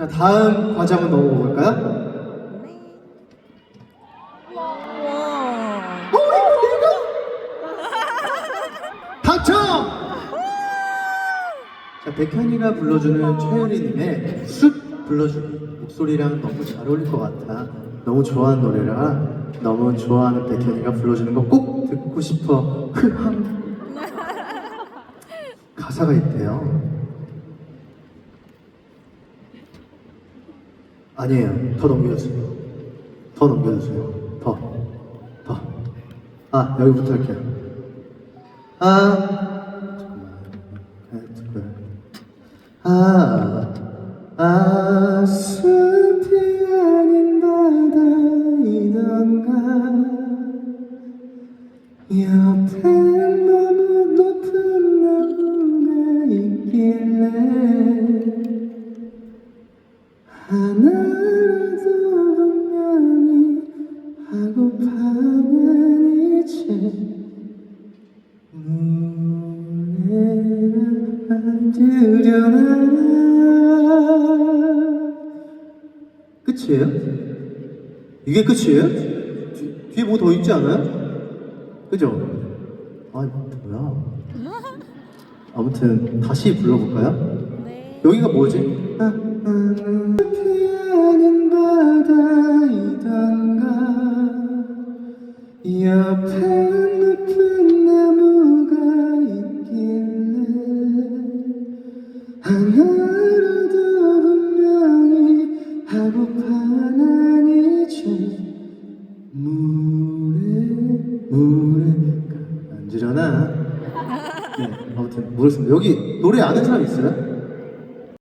자, 다음 과제 한번 넘어볼까요? 네. 어, 당첨! 자, 백현이가 불러주는 최유리님의 숲 불러주기 목소리랑 너무 잘 어울릴 것 같아. 너무 좋아하는 노래라 너무 좋아하는 백현이가 불러주는 거 꼭 듣고 싶어. 가사가 있대요. 아니에요. 더 넘겨주세요. 더 넘겨주세요. 더. 더. 아, 여기부터 할게요. 아. 아, 아, 숲이 아닌 바다이던가. 옆에 너무 높은 나무가 있길래. 하나 노래를 만들려나 끝이에요? 이게 끝이에요? 뒤, 뒤에 뭐 더 있지 않아요? 그죠? 아 뭐야 아무튼 다시 불러볼까요? 네. 여기가 뭐지? 아, 아, 피 옆에 높은 나무가 있길래 하나라도 분명히 하고파는 이제 물에 물에. 앉으려나? 네 아무튼 모르겠습니다. 여기 노래 아는 사람 있어요?